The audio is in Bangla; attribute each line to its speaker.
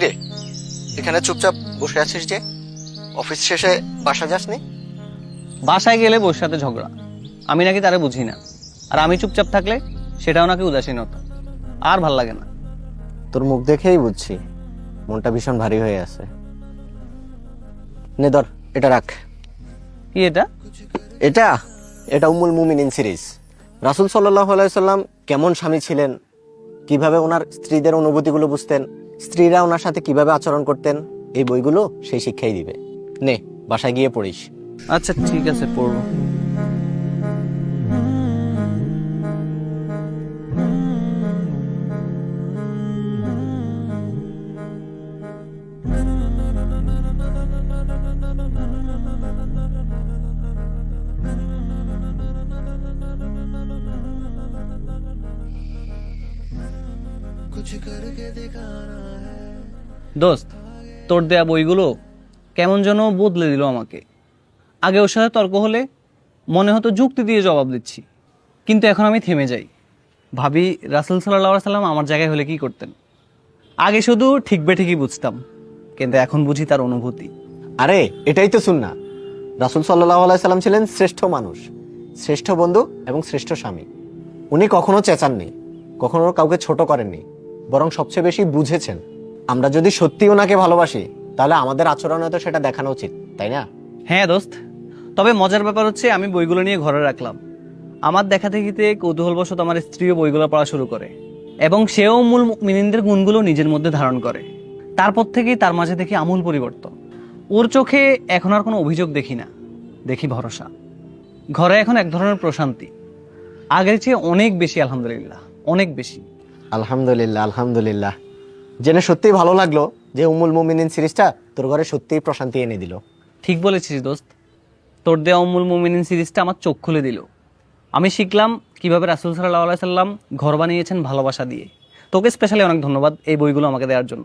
Speaker 1: রে এখানে চুপচাপ বসে আছিস যে? অফিস শেষে বাসা যাসনি?
Speaker 2: বাসায় গেলে বউর সাথে ঝগড়া। আমি নাকি তারে বুঝি না। আর আমি চুপচাপ থাকলে সেটাও নাকি উদাসীনতা। আর ভালো লাগে না।
Speaker 1: তোর মুখ দেখেই বুঝছি। মনটা ভীষণ ভারী হয়ে আছে। নে ধর এটা রাখ।
Speaker 2: কি এটা?
Speaker 1: এটা এটা উমুল মুমিনিন সিরিজ। রাসুল সাল্লাহ সাল্লাম কেমন স্বামী ছিলেন কীভাবে ওনার স্ত্রীদের অনুভূতিগুলো বুঝতেন? স্ত্রীরা ওনার সাথে কীভাবে আচরণ করতেন? এই বইগুলো সেই শিক্ষাই দিবে। নে, বাসায় গিয়ে পড়িস।
Speaker 2: আচ্ছা ঠিক আছে, পড়ব। দোস্ত তোর দেয়া বইগুলো কেমন যেন বদলে দিল আমাকে। আগে ওর সাথে তর্ক হলে মনে হতো যুক্তি দিয়ে জবাব দিচ্ছি। কিন্তু এখন আমি থেমে যাই। ভাবি রাসুল সাল্লাহ সাল্লাম আমার জায়গায় হলে কি করতেন? আগে শুধু ঠিক বেঠিকই বুঝতাম। কিন্তু এখন বুঝি তার অনুভূতি।
Speaker 1: আরে এটাই তো শুন না রাসুল সাল্লাহ সাল্লাম ছিলেন শ্রেষ্ঠ মানুষ শ্রেষ্ঠ বন্ধু এবং শ্রেষ্ঠ স্বামী। উনি কখনো চেঁচাননি কখনো কাউকে ছোট করেননি। বরং সবচেয়ে বেশি বুঝেছেন। আমরা যদি সত্যি ওনাকে ভালোবাসি, তাহলে আমাদের আচরণে তো সেটা দেখানো উচিত, তাই না?
Speaker 2: হ্যাঁ দোস্ত। তবে মজার ব্যাপার হচ্ছে, আমি বইগুলো নিয়ে ঘরে রাখলাম। আমার দেখা দেখিতে কৌতূহলবশত আমার স্ত্রীও বইগুলো পড়া শুরু করে এবং সেও মূল মিনিন্দের গুণগুলো নিজের মধ্যে ধারণ করে। তারপর থেকেই তার মাঝে দেখি আমূল পরিবর্তন। ওর চোখে এখন আর কোনো অভিযোগ দেখি না, দেখি ভরসা। ঘরে এখন এক ধরনের প্রশান্তি। আগের চেয়ে অনেক বেশি, আলহামদুলিল্লাহ, অনেক বেশি।
Speaker 1: আলহামদুলিল্লাহ আলহামদুলিল্লাহ। জেনে সত্যিই ভালো লাগল যে উমুল মুমিনিন সিরিজটা তোর ঘরে সত্যিই প্রশান্তি এনে দিল।
Speaker 2: ঠিক বলেছিস দোস্ত। তোর দেওয়া উমুল মোমিনিন সিরিজটা আমার চোখ খুলে দিল। আমি শিখলাম কীভাবে রাসুল সাল্লাহ সাল্লাম ঘর বানিয়েছেন ভালোবাসা দিয়ে। তোকে স্পেশালি অনেক ধন্যবাদ এই বইগুলো আমাকে দেওয়ার জন্য।